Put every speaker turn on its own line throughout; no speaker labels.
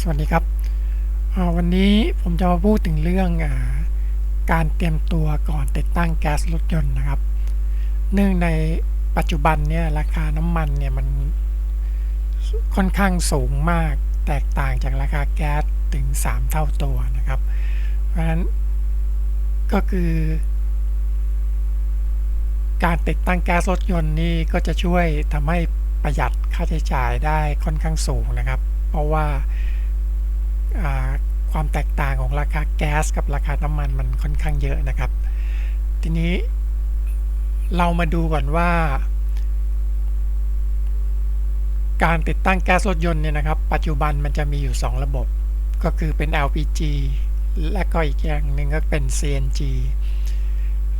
สวัสดีครับวันนี้ผมจะมาพูดถึงเรื่องอการเตรียมตัวก่อนติดตั้งแก๊สรถยนต์นะครับ เนื่องในปัจจุบันเนี่ยราคาน้ำมันเนี่ยมันค่อนข้างสูงมากแตกต่างจากราคาแก๊สถึง 3 เท่าตัวนะครับ เพราะฉะนั้นก็คือ การติดตั้งแก๊สรถยนต์นี่ก็จะช่วยทำให้ประหยัดค่าใช้จ่ายได้ค่อนข้างสูงนะครับ เพราะว่า ความแตกต่างของราคาแก๊สกับราคาน้ำมันมันค่อนข้างเยอะนะครับ ทีนี้เรามาดูก่อนว่า การติดตั้งแก๊สรถยนต์เนี่ยนะครับ ปัจจุบันมันจะมีอยู่ 2 ระบบ ก็คือเป็น LPG และก็อีกอย่างหนึ่งก็เป็น CNG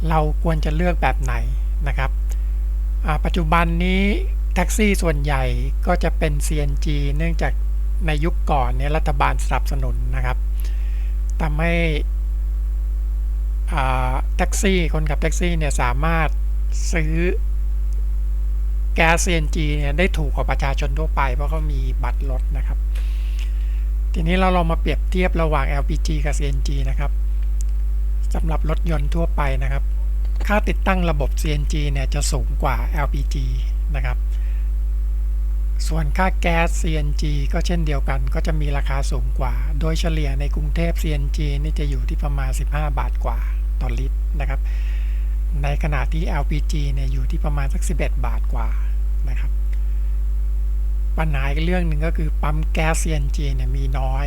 เราควรจะเลือกแบบไหนนะครับ ปัจจุบันนี้แท็กซี่ส่วนใหญ่ก็จะเป็น CNG เนื่องจาก ในยุคก่อนเนี่ยรัฐบาลสนับสนุนนะครับทำให้แท็กซี่คนขับแท็กซี่เนี่ยสามารถซื้อแก๊ส CNG เนี่ยได้ถูกกว่าประชาชนทั่วไป เพราะเขามีบัตรรถนะครับ ทีนี้เราลองมาเปรียบเทียบระหว่าง LPG กับ CNG นะครับสำหรับรถยนต์ทั่วไปนะครับ ค่าติดตั้งระบบ CNG เนี่ยจะสูงกว่า LPG นะครับ ส่วนค่าแก๊ส CNG ก็เช่นเดียวกัน ก็จะมีราคาสูงกว่า โดยเฉลี่ยในกรุงเทพ CNG นี่จะอยู่ที่ประมาณ 15 บาทกว่าต่อลิตรนะครับ ในขณะที่ LPG เนี่ยอยู่ที่ประมาณสัก 11 บาทกว่านะครับ ปัญหาอีกเรื่องหนึ่งก็คือปั๊มแก๊ส CNG เนี่ยมีน้อย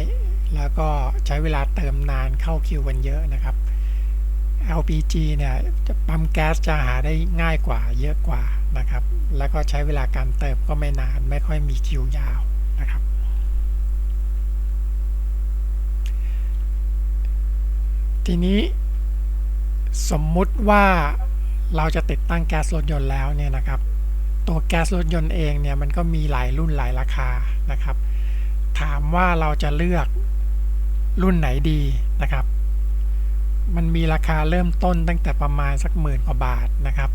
แล้วก็ใช้เวลาเติมนานเข้าคิวกันเยอะนะครับ LPG เนี่ยปั๊มแก๊สจะหาได้ง่ายกว่าเยอะกว่านะครับ แล้วก็ใช้เวลาการเติมก็ไม่นานไม่ค่อยมีคิวยาวนะครับ ทีนี้สมมุติว่าเราจะติดตั้งแก๊สรถยนต์แล้วเนี่ยนะครับ ตัวแก๊สรถยนต์เองเนี่ยมันก็มีหลายรุ่นหลายราคานะครับ ถามว่าเราจะเลือกรุ่นไหนดีนะครับ มันมีราคาเริ่มต้นตั้งแต่ประมาณสักหมื่นกว่าบาทนะครับ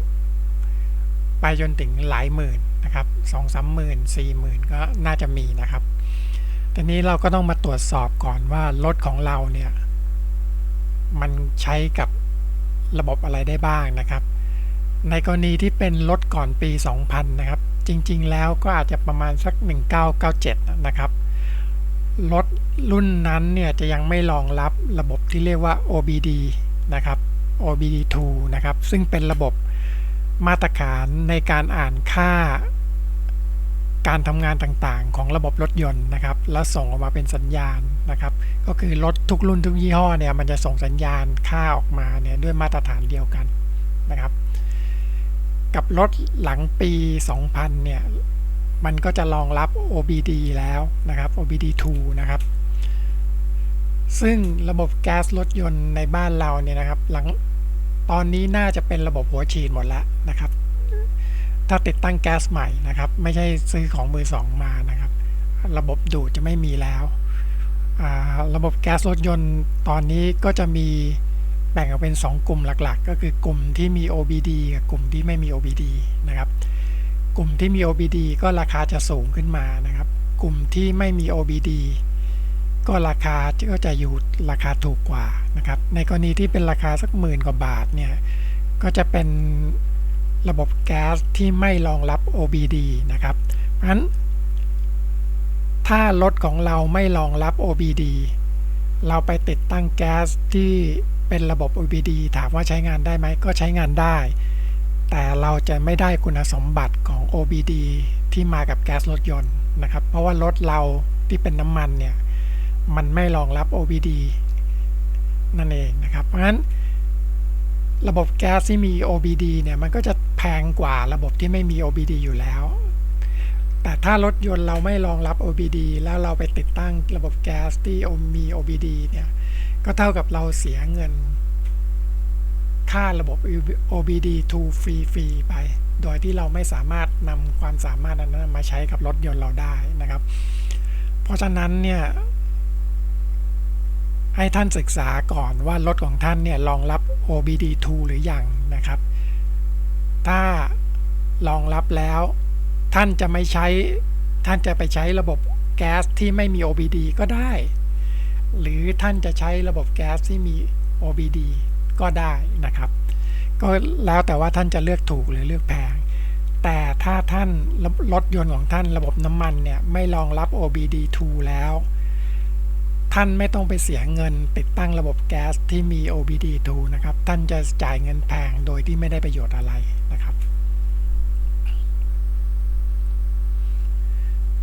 ไปจนถึงหลายหมื่นนะครับสองสามหมื่นสี่หมื่นก็น่าจะมีนะครับทีนี้เราก็ต้องมาตรวจสอบก่อนว่ารถของเราเนี่ยมันใช้กับระบบอะไรได้บ้างนะครับ ในกรณีที่เป็นรถก่อนปี 2000 นะครับ จริงๆ แล้วก็อาจจะประมาณสัก 1997 นะครับ รถรุ่นนั้นเนี่ยจะยังไม่รองรับระบบที่เรียกว่า OBD นะครับ OBD2 นะครับ ซึ่งเป็นระบบ มาตรฐานในการอ่านค่า การทำงานต่างๆ ของระบบรถยนต์นะครับ แล้วส่งออกมาเป็นสัญญาณนะครับ ก็คือรถทุกรุ่นทุกยี่ห้อเนี่ยมันจะส่งสัญญาณค่าออกมาเนี่ยด้วยมาตรฐานเดียวกันนะครับ กับรถหลังปี 2000 เนี่ยมันก็จะรองรับ OBD แล้วนะครับ OBD2 นะครับ ซึ่งระบบแก๊สรถยนต์ในบ้านเราเนี่ยนะครับหลัง ตอนนี้น่าจะเป็นระบบหัวฉีดหมดแล้วนะครับ ถ้าติดตั้งแก๊สใหม่นะครับ ไม่ใช่ซื้อของมือสองมานะครับ ระบบดูดจะไม่มีแล้ว ระบบแก๊สรถยนต์ตอนนี้ก็จะมีแบ่งออกเป็น 2 กลุ่มหลักๆ ก็คือกลุ่มที่มี OBD กับกลุ่มที่ไม่มี OBD นะครับ กลุ่มที่มี OBD ก็ราคาจะสูงขึ้นมานะครับ กลุ่มที่ไม่มี OBD ก็ราคาก็จะอยู่ราคาถูกกว่านะครับ ในกรณีที่เป็นราคาสักหมื่นกว่าบาทเนี่ย ก็จะเป็นระบบแก๊สที่ไม่รองรับ OBD นะครับ เพราะฉะนั้นถ้ารถของเราไม่รองรับ OBD เราไปติดตั้งแก๊สที่เป็นระบบ OBD ถามว่าใช้งานได้ไหมก็ใช้งานได้ แต่เราจะไม่ได้คุณสมบัติของ OBD ที่มากับแก๊สรถยนต์นะครับ เพราะว่ารถเราที่เป็นน้ำมันเนี่ย มันไม่รองรับ OBD นั่นเองนะครับ เพราะฉะนั้น ระบบแก๊สที่มี OBD เนี่ยมันก็จะแพงกว่าระบบที่ไม่มี OBD อยู่แล้ว แต่ถ้ารถยนต์เราไม่รองรับ OBD แล้วเราไปติดตั้งระบบแก๊สที่มี OBD เนี่ยก็เท่ากับเราเสียเงิน ค่าระบบ OBD to ฟรีฟรีไป โดยที่เราไม่สามารถนำความสามารถนั้นมาใช้กับรถยนต์เราได้นะครับ เพราะฉะนั้นเนี่ย ให้ท่านศึกษาก่อนว่ารถของท่านเนี่ยรองรับ OBD2 หรืออยังนะครับ ถ้ารองรับแล้ว ท่านจะไม่ใช้ ท่านจะไปใช้ระบบแก๊สที่ไม่มี OBD ก็ได้ หรือท่านจะใช้ระบบแก๊สที่มี OBD ก็ได้นะครับ ก็แล้วแต่ว่าท่านจะเลือกถูกหรือเลือกแพง แต่ถ้าท่านรถยนต์ของท่านระบบน้ำมันเนี่ยไม่รองรับ OBD2 แล้ว ท่านไม่ต้องไปเสียเงินติดตั้งระบบแก๊สที่มี OBD2 นะครับ ท่านจะจ่ายเงินแพงโดยที่ไม่ได้ประโยชน์อะไรนะครับ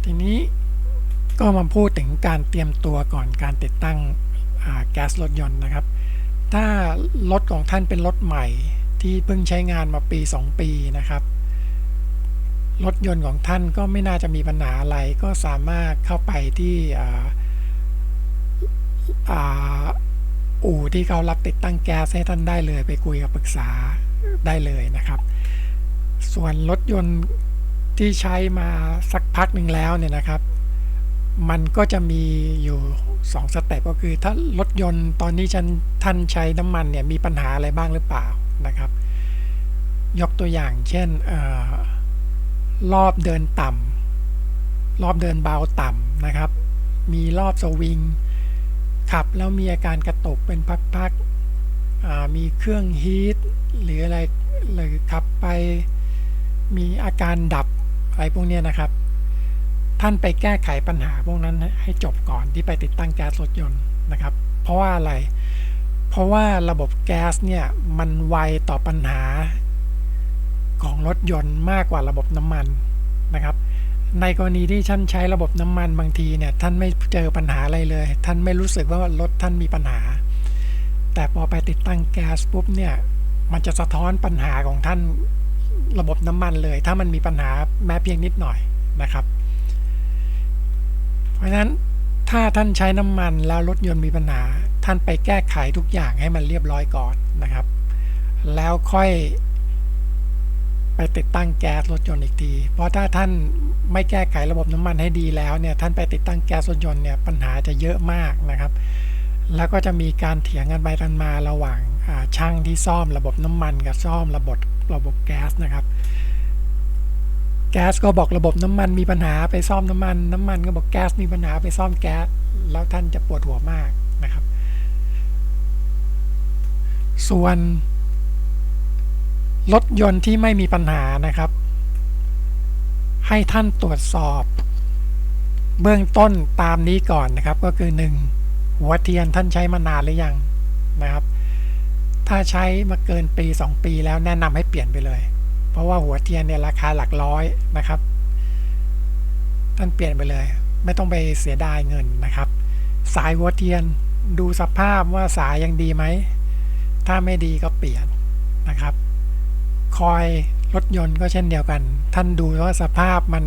ทีนี้ก็มาพูดถึงการเตรียมตัวก่อนการติดตั้งแก๊สรถยนต์นะครับ ถ้ารถของท่านเป็นรถใหม่ที่เพิ่งใช้งานมาปี 2 ปีนะครับ รถยนต์ของท่านก็ไม่น่าจะมีปัญหาอะไร ก็สามารถเข้าไปที่ อู่ที่เขารับติดตั้งแก๊สให้ท่านได้เลย ไปคุยกับปรึกษาได้เลยนะครับ ส่วนรถยนต์ที่ใช้มาสักพักหนึ่งแล้วเนี่ยนะครับ มันก็จะมีอยู่2สเต็ปก็คือ ถ้ารถยนต์ตอนนี้ฉันท่านใช้น้ำมันเนี่ยมีปัญหาอะไรบ้างหรือเปล่านะครับ ยกตัวอย่างเช่นอรอบเดินต่ำรอบเดินเบาต่ำนะครับ มีรอบสวิง ขับแล้วมีอาการกระตุกเป็นพักๆมีเครื่องฮีทหรืออะไรหรือขับไปมีอาการดับอะไรพวกนี้นะครับ ท่านไปแก้ไขปัญหาพวกนั้นให้จบก่อนที่ไปติดตั้งแก๊สรถยนต์นะครับ เพราะว่าอะไร เพราะว่าระบบแก๊สเนี่ยมันไวต่อปัญหาของรถยนต์มากกว่าระบบน้ำมันนะครับ ในกรณีที่ท่านใช้ระบบน้ำมันบางทีเนี่ยท่านไม่เจอปัญหาอะไรเลย ท่านไม่รู้สึกว่ารถท่านมีปัญหา แต่พอไปติดตั้งแก๊สปุ๊บเนี่ยมันจะสะท้อนปัญหาของท่านระบบน้ำมันเลย ถ้ามันมีปัญหาแม้เพียงนิดหน่อยนะครับ เพราะฉะนั้นถ้าท่านใช้น้ำมันแล้วรถยนต์มีปัญหา ท่านไปแก้ไขทุกอย่างให้มันเรียบร้อยก่อนนะครับ แล้วค่อย ไปติดตั้งแก๊สรถยนต์อีกที เพราะถ้าท่านไม่แก้ไขระบบน้ำมันให้ดีแล้วเนี่ยท่านไปติดตั้งแก๊สรถยนต์เนี่ยปัญหาจะเยอะมากนะครับ แล้วก็จะมีการเถียงกันไปกันมาระหว่างช่างที่ซ่อมระบบน้ำมันกับซ่อมระบบระบบแก๊สนะครับแก๊สก็บอกระบบน้ำมันมีปัญหาไปซ่อมน้ำมัน น้ำมันก็บอกแก๊สมีปัญหาไปซ่อมแก๊สแล้วท่านจะปวดหัวมากนะครับ ส่วน รถยนต์ที่ไม่มีปัญหานะครับ ให้ท่านตรวจสอบ เบื้องต้นตามนี้ก่อนนะครับ ก็คือ 1. หัวเทียนท่านใช้มานานหรือยังนะครับ ถ้าใช้มาเกินปี 2 ปีแล้วแนะนำให้เปลี่ยนไปเลย เพราะว่าหัวเทียนเนี่ยราคาหลักร้อยนะครับ ท่านเปลี่ยนไปเลย ไม่ต้องไปเสียดายเงินนะครับ สายหัวเทียนดูสภาพว่าสายยังดีไหม ถ้าไม่ดีก็เปลี่ยนนะครับ คอยรถยนต์ก็เช่นเดียวกัน ท่านดูว่าสภาพมัน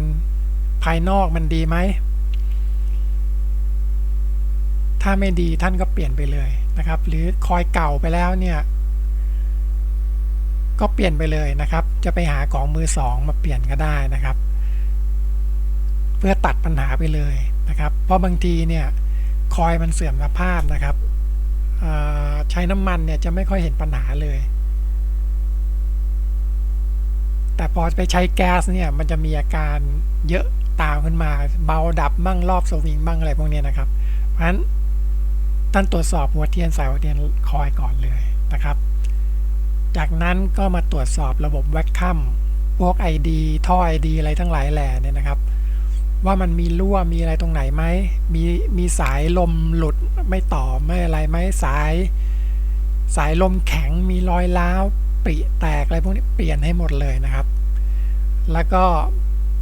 ภายนอกมันดีไหม ถ้าไม่ดีท่านก็เปลี่ยนไปเลยนะครับ หรือคอยเก่าไปแล้วเนี่ย ก็เปลี่ยนไปเลยนะครับ จะไปหาของมือสองมาเปลี่ยนก็ได้นะครับ เพื่อตัดปัญหาไปเลยนะครับ เพราะบางทีเนี่ยคอยมันเสื่อมสภาพนะครับใช้น้ำมันเนี่ยจะไม่ค่อยเห็นปัญหาเลย แต่พอไปใช้แก๊สเนี่ยมันจะมีอาการเยอะตามขึ้นมา เบาดับบ้างรอบสวิงบ้างอะไรพวกนี้นะครับ เพราะฉะนั้นท่านตรวจสอบหัวเทียนสายหัวเทียนคอยก่อนเลยนะครับ จากนั้นก็มาตรวจสอบระบบแวคคัมพวก ID ท่อ ID อะไรทั้งหลายแหล่เนี่ยนะครับ ว่ามันมีรั่วมีอะไรตรงไหนไหมมีมีสายลมหลุดไม่ต่อไม่อะไรไหมสาย สายลมแข็งมีรอยร้าว ปิแตกอะไรพวกนี้เปลี่ยนให้หมดเลยนะครับ แล้วก็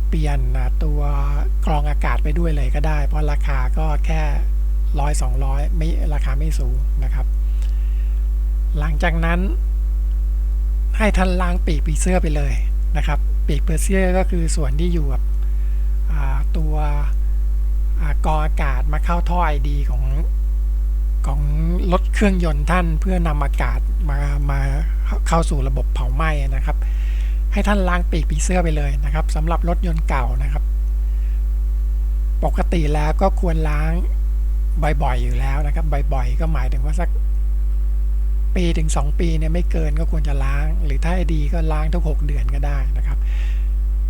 เปลี่ยนตัวกรองอากาศไปด้วยเลยก็ได้ เพราะราคาก็แค่ร้อยสองร้อยไม่ราคาไม่สูงนะครับ หลังจากนั้น ให้ท่านล้างปีกปีเสื้อไปเลยนะครับ ปีกเปเสื้อก็คือส่วนที่อยู่กับตัวกรองอากาศมาเข้าท่อไอดีของ ของรถเครื่องยนต์ท่านเพื่อนำอากาศมามาเข้าสู่ระบบเผาไหม้นะครับ ให้ท่านล้างปีกปีเสื้อไปเลยนะครับสำหรับรถยนต์เก่านะครับ ปกติแล้วก็ควรล้างบ่อยๆอยู่แล้วนะครับบ่อยๆก็หมายถึงว่าสักปีถึง 2 ปีเนี่ยไม่เกินก็ควรจะล้าง หรือถ้าดีก็ล้างทุก 6 เดือนก็ได้นะครับ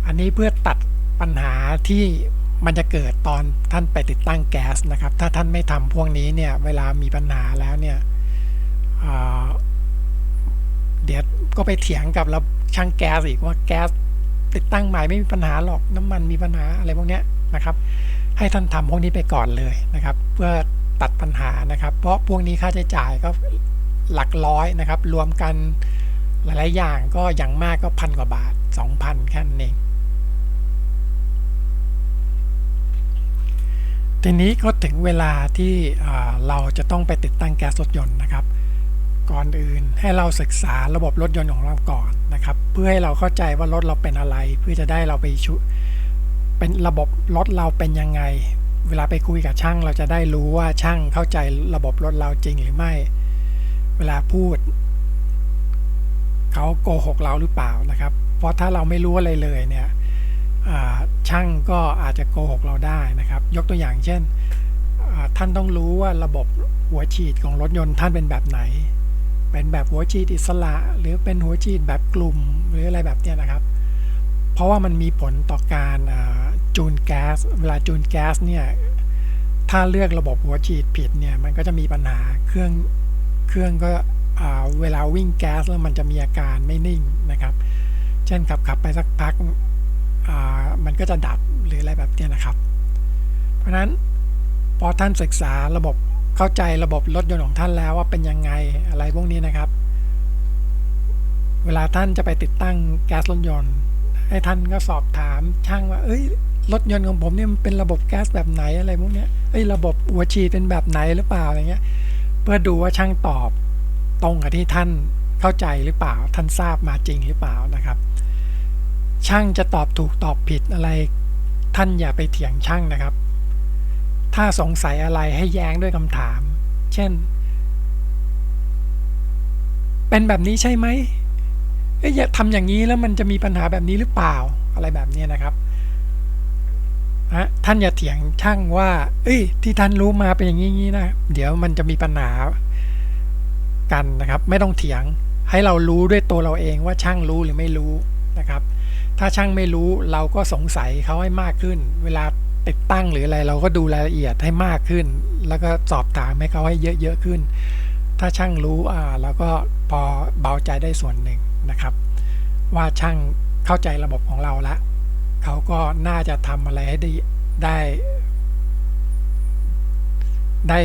อันนี้เพื่อตัดปัญหาที่ มันจะเกิดตอนท่านไปติดตั้งแก๊สนะครับ ถ้าท่านไม่ทำพวกนี้เนี่ยเวลามีปัญหาแล้วเนี่ยเดี๋ยวก็ไปเถียงกับเระช่างแก๊สอีกว่าแก๊สติดตั้งใหม่ไม่มีปัญหาหรอกน้ำมันมีปัญหาอะไรพวกนี้นะครับ ให้ท่านทำพวกนี้ไปก่อนเลยนะครับ เพื่อตัดปัญหานะครับ เพราะพวกนี้ค่าใช้จ่ายก็หลักร้อยนะครับ รวมกันหลายๆอย่างก็อย่างมากก็พันกว่าบาท 2,000แค่นั้นเอง ทีนี้ก็ถึงเวลาที่เราจะต้องไปติดตั้งแก๊สรถยนต์นะครับ ก่อนอื่นให้เราศึกษาระบบรถยนต์ของเราก่อนนะครับ เพื่อให้เราเข้าใจว่ารถเราเป็นอะไร เพื่อจะได้เราไปชุเป็นระบบรถเราเป็นยังไง เวลาไปคุยกับช่างเราจะได้รู้ว่าช่างเข้าใจระบบรถเราจริงหรือไม่ เวลาพูดเขาโกหกเราหรือเปล่านะครับ เพราะถ้าเราไม่รู้อะไรเลยเนี่ย ช่างก็อาจจะโกหกเราได้นะครับ ยกตัวอย่างเช่น ท่านต้องรู้ว่าระบบหัวฉีดของรถยนต์ท่านเป็นแบบไหน เป็นแบบหัวฉีดอิสระ หรือเป็นหัวฉีดแบบกลุ่มหรืออะไรแบบนี้นะครับ เพราะว่ามันมีผลต่อการจูนแก๊ส เวลาจูนแก๊สเนี่ย ถ้าเลือกระบบหัวฉีดผิดเนี่ย มันก็จะมีปัญหา เครื่อง เครื่องก็เวลาวิ่งแก๊สแล้วมันจะมีอาการไม่นิ่งนะครับ เช่นขับขับไปสักพัก มันก็จะดับหรืออะไรแบบนี้นะครับ เพราะนั้นพอท่านศึกษาระบบเข้าใจระบบรถยนต์ของท่านแล้วว่าเป็นยังไงอะไรพวกนี้นะครับ เวลาท่านจะไปติดตั้งแก๊สรถยนต์ให้ท่านก็สอบถามช่างว่า เอ้ยรถยนต์ของผมเนี่ยมันเป็นระบบแก๊สแบบไหนอะไรพวกนี้เอ้ยระบบหัวฉีดเป็นแบบไหนหรือเปล่าอะไรเงี้ย เพื่อดูว่าช่างตอบตรงกับที่ท่านเข้าใจหรือเปล่า ท่านทราบมาจริงหรือเปล่านะครับ ช่างจะตอบถูกตอบผิดอะไร ท่านอย่าไปเถียงช่างนะครับ ถ้าสงสัยอะไรให้แย้งด้วยคำถาม เช่น เป็นแบบนี้ใช่ไหมเอ้ยทำอย่างนี้แล้วมันจะมีปัญหาแบบนี้หรือเปล่าอะไรแบบนี้นะครับะท่านอย่าเถียงช่างว่า เอ้ย ที่ท่านรู้มาเป็นอย่างนี้นะ เดี๋ยวมันจะมีปัญหากันนะครับ ไม่ต้องเถียง ให้เรารู้ด้วยตัวเราเองว่าช่างรู้หรือไม่รู้นะครับ ถ้าช่างไม่รู้เราก็สงสัยเขาให้มากขึ้น เวลาติดตั้งหรืออะไร เราก็ดูรายละเอียดให้มากขึ้น แล้วก็สอบถามให้เขาให้เยอะๆขึ้น ถ้าช่างรู้อ่าเราก็พอเบาใจได้ส่วนหนึ่งนะครับ ว่าช่างเข้าใจระบบของเราละเขาก็น่าจะทำอะไรให้ได้ได้ได้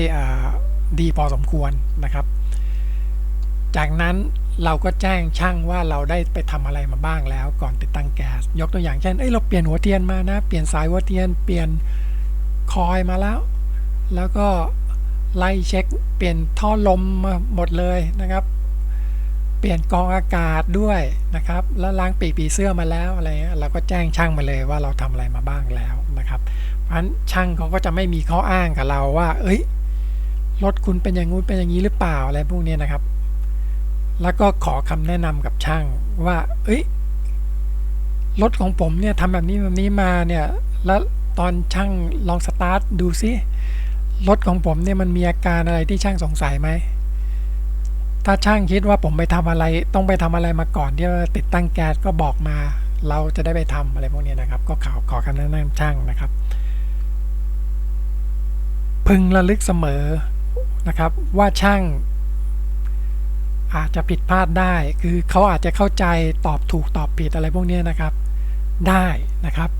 ดีพอสมควรนะครับ จากนั้น เราก็แจ้งช่างว่าเราได้ไปทำอะไรมาบ้างแล้วก่อนติดตั้งแก๊สยกตัวอย่างเช่นเอ้ยเราเปลี่ยนหัวเทียนมานะ เปลี่ยนสายหัวเทียน เปลี่ยนคอยมาแล้ว แล้วก็ไล่เช็ค เปลี่ยนท่อลมมาหมดเลยนะครับ เปลี่ยนกองอากาศด้วยนะครับ แล้วล้างปีกปีเสื้อมาแล้วอะไรเงี้ยเราก็แจ้งช่างมาเลยว่าเราทำอะไรมาบ้างแล้วนะครับ เพราะฉะนั้นช่างเขาก็จะไม่มีข้ออ้างกับเราว่า เอ้ยรถคุณเป็นอย่างงู้นเป็นอย่างนี้หรือเปล่าอะไรพวกนี้นะครับ แล้วก็ขอคำแนะนำกับช่างว่า เอ้ยรถของผมเนี่ยทำแบบนี้แบบนี้มาเนี่ย แล้วตอนช่างลองสตาร์ทดูซิรถของผมเนี่ยมันมีอาการอะไรที่ช่างสงสัยไหม ถ้าช่างคิดว่าผมไปทำอะไร ต้องไปทำอะไรมาก่อนที่จะติดตั้งแก๊สก็บอกมา เราจะได้ไปทำอะไรพวกนี้นะครับ ก็ขอขอคำแนะนำช่างนะครับ พึงระลึกเสมอนะครับ ว่าช่าง อาจจะผิดพลาดได้ คือเขาอาจจะเข้าใจตอบถูกตอบผิดอะไรพวกนี้นะครับ ได้นะครับ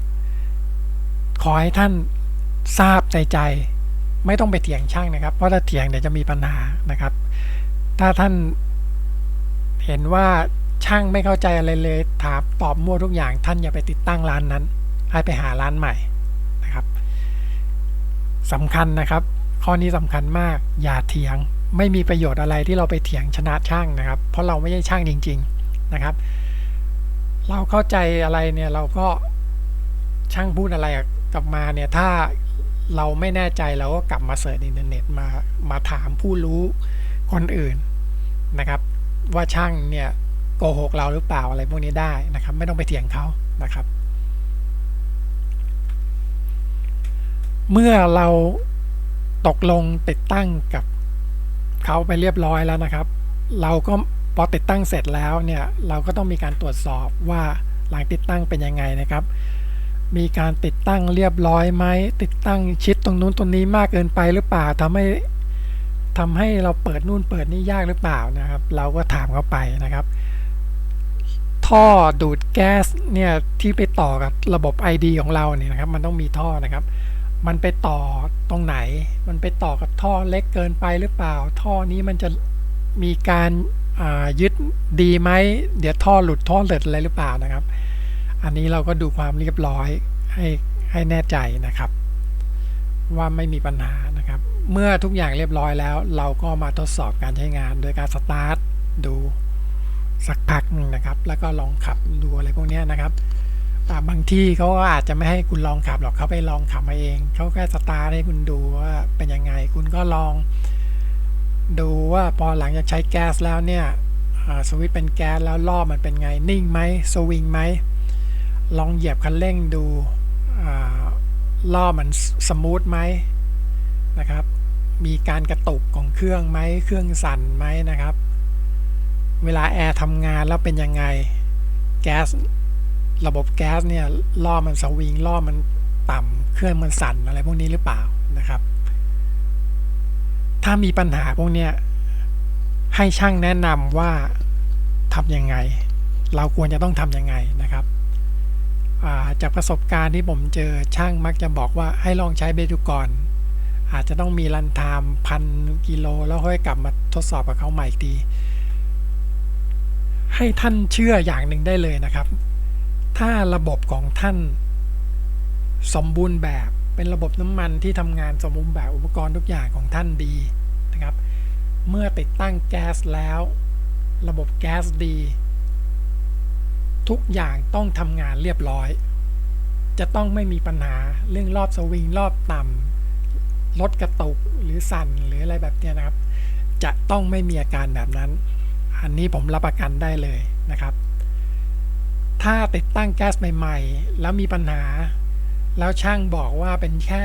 ขอให้ท่านทราบใจใจ ไม่ต้องไปเถียงช่างนะครับ เพราะถ้าเถียงเดี๋ยวจะมีปัญหานะครับ ถ้าท่านเห็นว่าช่างไม่เข้าใจอะไรเลย ถามตอบมั่วทุกอย่าง ท่านอย่าไปติดตั้งร้านนั้น ให้ไปหาร้านใหม่นะครับสำคัญนะครับ ข้อนี้สำคัญมากอย่าเถียง ไม่มีประโยชน์อะไรที่เราไปเถียงชนะช่างนะครับ เพราะเราไม่ใช่ช่างจริง ๆนะครับ เราเข้าใจอะไรเนี่ยเราก็ช่างพูดอะไรกลับมาเนี่ยถ้าเราไม่แน่ใจเราก็กลับมาเสิร์ชอินเทอร์เน็ตมามาถามผู้รู้คนอื่นนะครับ ว่าช่างเนี่ยโกหกเราหรือเปล่าอะไรพวกนี้ได้นะครับ ไม่ต้องไปเถียงเขานะครับ เมื่อเราตกลงติดตั้งกับ เขาไปเรียบร้อยแล้วนะครับ เราก็พอติดตั้งเสร็จแล้วเนี่ยเราก็ต้องมีการตรวจสอบว่าหลังติดตั้งเป็นยังไงนะครับ มีการติดตั้งเรียบร้อยไหมติดตั้งชิดตรงนู้นตรงนี้มากเกินไปหรือเปล่าทำให้ทำให้เราเปิดนู่นเปิดนี่ยากหรือเปล่านะครับ เราก็ถามเขาไปนะครับ ท่อดูดแก๊สเนี่ยที่ไปต่อกับระบบ ID ของเราเนี่ยนะครับ มันต้องมีท่อนะครับ มันไปต่อตรงไหน มันไปต่อกับท่อเล็กเกินไปหรือเปล่า ท่อนี้มันจะมีการยึดดีไหม เดี๋ยวท่อหลุดท่อเลิดอะไรหรือเปล่านะครับ อันนี้เราก็ดูความเรียบร้อยให้ให้แน่ใจนะครับ ว่าไม่มีปัญหานะครับ เมื่อทุกอย่างเรียบร้อยแล้ว เราก็มาทดสอบการใช้งาน โดยการสตาร์ทดูสักพักนึงนะครับ แล้วก็ลองขับดูอะไรพวกนี้นะครับ บางที่เขาก็อาจจะไม่ให้คุณลองขับหรอกเขาไปลองขับมาเอง เขาแค่สตาร์ทให้คุณดูว่าเป็นยังไง คุณก็ลอง ดูว่าพอหลังจากใช้แก๊สแล้วเนี่ยสวิตช์เป็นแก๊สแล้วรอบมันเป็นไง นิ่งไหมสวิงไหม ลองเหยียบคันเร่งดูรอบมันสมูทไหมนะครับ มีการกระตุกของเครื่องไหม เครื่องสั่นไหมนะครับ เวลาแอร์ทำงานแล้วเป็นยังไง แก๊ส ระบบแก๊สเนี่ยล่อมันสวิงล่อมันต่ำเครื่องมันสั่นอะไรพวกนี้หรือเปล่านะครับ ถ้ามีปัญหาพวกนี้ให้ช่างแนะนำว่าทำยังไง เราควรจะต้องทำยังไงนะครับจากประสบการณ์ที่ผมเจอช่างมักจะบอกว่าให้ลองใช้เบดูก่อนอาจจะต้องมีรันไทม์พันกิโลแล้วค่อยกลับมาทดสอบกับเขาใหม่อีกทีให้ท่านเชื่ออย่างหนึ่งได้เลยนะครับ ถ้าระบบของท่านสมบูรณ์แบบเป็นระบบน้ำมันที่ทำงานสมบูรณ์แบบอุปกรณ์ทุกอย่างของท่านดีนะครับ เมื่อติดตั้งแก๊สแล้ว ระบบแก๊สดี ทุกอย่างต้องทำงานเรียบร้อย จะต้องไม่มีปัญหาเรื่องรอบสวิงรอบต่ำลดกระตุกหรือสั่นหรืออะไรแบบนี้นะครับ จะต้องไม่มีอาการแบบนั้น อันนี้ผมรับประกันได้เลยนะครับ ถ้าติดตั้งแก๊สใหม่ ๆ แล้วมีปัญหา แล้วช่างบอกว่าเป็นแค่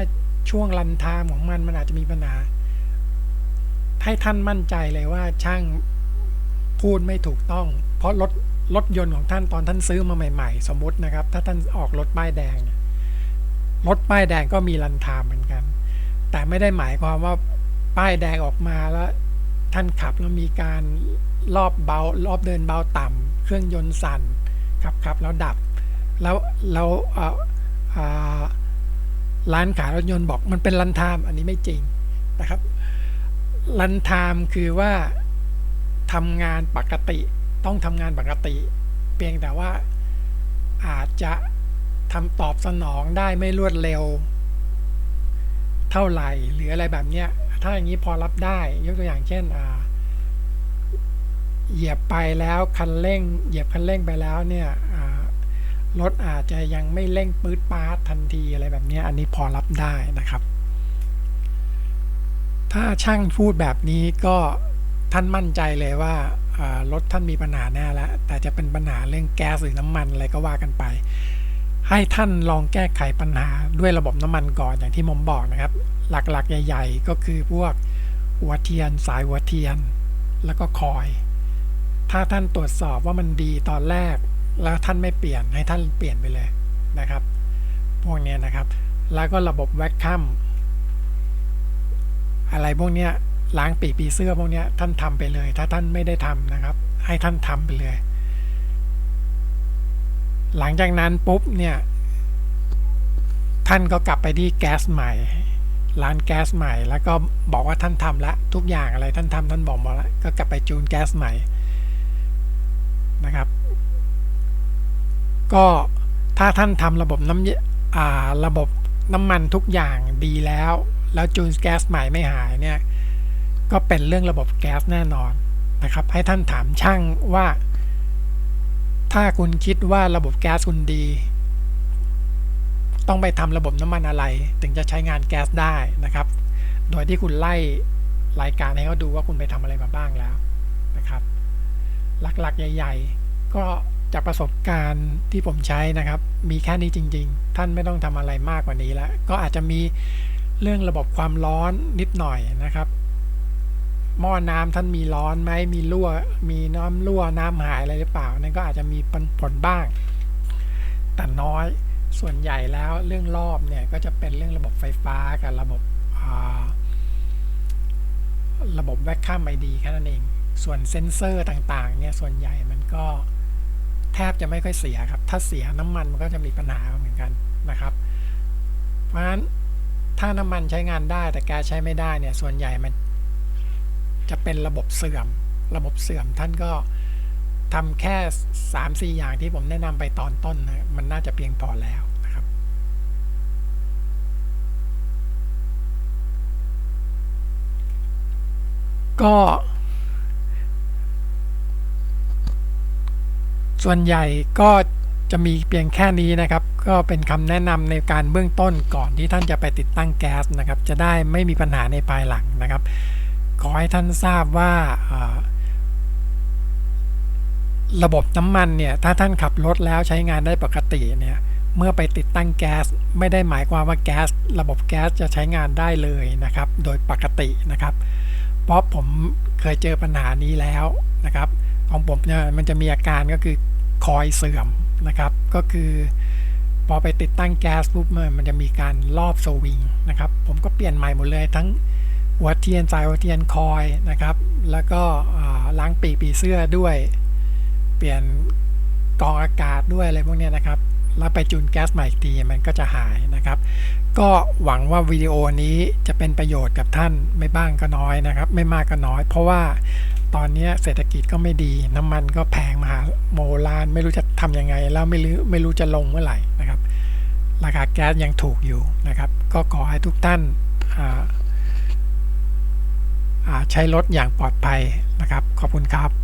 ช่วงรันทามของมันมันอาจจะมีปัญหา ให้ท่านมั่นใจเลยว่าช่างพูดไม่ถูกต้อง เพราะรถรถยนต์ของท่านตอนท่านซื้อมาใหม่ ๆ สมมตินะครับ ถ้าท่านออกรถป้ายแดงรถป้ายแดงก็มีรันทามเหมือนกัน แต่ไม่ได้หมายความว่าป้ายแดงออกมาแล้ว ท่านขับแล้วมีการรอบเบารอบเดินเบาต่ำเครื่องยนต์สั่น ขับขับแล้วดับ แล้วแล้วร้านขายรถยนต์บอกมันเป็นรันทามอันนี้ไม่จริงนะครับรันทามคือว่าทำงานปกติต้องทำงานปกติ เพียงแต่ว่าอาจจะทำตอบสนองได้ไม่รวดเร็ว เท่าไหร่หรืออะไรแบบนี้ถ้าอย่างนี้พอรับได้ยกตัวอย่างเช่น เหยียบไปแล้วคันเร่ง เหยียบคันเร่งไปแล้วเนี่ยรถอาจจะยังไม่เร่งปื๊ดปาร์ตทันทีอะไรแบบนี้อันนี้พอรับได้นะครับ ถ้าช่างพูดแบบนี้ก็ท่านมั่นใจเลยว่ารถท่านมีปัญหาแน่แล้ว แต่จะเป็นปัญหาเรื่องแก๊สหรือน้ำมันอะไรก็ว่ากันไป ให้ท่านลองแก้ไขปัญหาด้วยระบบน้ำมันก่อนอย่างที่ผมบอกนะครับ หลักๆ ใหญ่ ๆ ก็คือพวกหัวเทียน สายหัวเทียน แล้วก็คอย ถ้าท่านตรวจสอบว่ามันดีตอนแรก แล้วท่านไม่เปลี่ยนให้ท่านเปลี่ยนไปเลยนะครับ พวกนี้นะครับ แล้วก็ระบบแวคคัมอะไรพวกนี้ล้างปีกปีเสื้อพวกนี้ท่านทำไปเลย ถ้าท่านไม่ได้ทำนะครับ ให้ท่านทำไปเลย หลังจากนั้นปุ๊บเนี่ย ท่านก็กลับไปที่แก๊สใหม่ร้านแก๊สใหม่ แล้วก็บอกว่าท่านทำล้วทุกอย่างอะไรท่านทำท่านบอกหมาแล้วก็กลับไปจูนแก๊สใหม่ นะครับ ก็ถ้าท่านทำระบบน้ำระบบน้ำมันทุกอย่างดีแล้ว แล้วจูนแก๊สใหม่ไม่หายเนี่ย ก็เป็นเรื่องระบบแก๊สแน่นอนนะครับ ให้ท่านถามช่างว่า ถ้าคุณคิดว่าระบบแก๊สคุณดี ต้องไปทำระบบน้ำมันอะไร ถึงจะใช้งานแก๊สได้นะครับ โดยที่คุณไล่รายการให้เขาดูว่าคุณไปทำอะไรมาบ้างแล้ว หลักๆ ใหญ่ ๆ ก็จากประสบการณ์ที่ผมใช้นะครับ มีแค่นี้จริง ๆ ท่านไม่ต้องทำอะไรมากกว่านี้แล้ว ก็อาจจะมีเรื่องระบบความร้อนนิดหน่อยนะครับ หม้อน้ำท่านมีร้อนไหมมีรั่ว มีน้ำรั่วน้ำหายอะไรหรือเปล่า นั่นก็อาจจะมีผลบ้าง แต่น้อยส่วนใหญ่แล้วเรื่องรอบเนี่ยก็จะเป็นเรื่องระบบไฟฟ้ากับระบบระบบแวคคัมไอดีแค่นั้นเอง ส่วนเซ็นเซอร์ต่างๆเนี่ยส่วนใหญ่มันก็แทบจะไม่ค่อยเสียครับ ถ้าเสียน้ำมันมันก็จะมีปัญหาเหมือนกันนะครับ เพราะฉะนั้นถ้าน้ำมันใช้งานได้แต่แก๊สใช้ไม่ได้เนี่ยส่วนใหญ่มันจะเป็นระบบเสื่อม ระบบเสื่อมท่านก็ทำแค่ 3-4 อย่างที่ผมแนะนำไปตอนต้นนะมันน่าจะเพียงพอแล้วนะครับ ก็ ส่วนใหญ่ก็จะมีเพียงแค่นี้นะครับ ก็เป็นคำแนะนำในการเบื้องต้นก่อนที่ท่านจะไปติดตั้งแก๊สนะครับ จะได้ไม่มีปัญหาในภายหลังนะครับ ขอให้ท่านทราบว่าระบบน้ำมันเนี่ยถ้าท่านขับรถแล้วใช้งานได้ปกติเนี่ยเมื่อไปติดตั้งแก๊สไม่ได้หมายความว่าแก๊สระบบแก๊สจะใช้งานได้เลยนะครับ โดยปกตินะครับ เพราะผมเคยเจอปัญหานี้แล้วนะครับ ของผมเนี่ยมันจะมีอาการก็คือคอยเสื่อมนะครับ ก็คือพอไปติดตั้งแก๊สปุ๊บมันจะมีการรอบสวิงนะครับ ผมก็เปลี่ยนใหม่หมดเลยทั้งหัวเทียนสายหัวเทียนคอยนะครับ แล้วก็ล้างปีกปีเสื้อด้วย เปลี่ยนกองอากาศด้วยอะไรพวกนี้นะครับแล้วไปจูนแก๊สใหม่อีกทีมันก็จะหายนะครับ ก็หวังว่าวิดีโอนี้จะเป็นประโยชน์กับท่านไม่บ้างก็น้อยนะครับ ไม่มากก็น้อย เพราะว่า ตอนนี้เศรษฐกิจก็ไม่ดี น้ำมันก็แพงมหาโมลานไม่รู้จะทำยังไง แล้วไม่รู้ไม่รู้จะลงเมื่อไหร่นะครับ ราคาแก๊สยังถูกอยู่นะครับ ก็ขอให้ทุกท่านใช้รถอย่างปลอดภัยนะครับ ขอบคุณครับ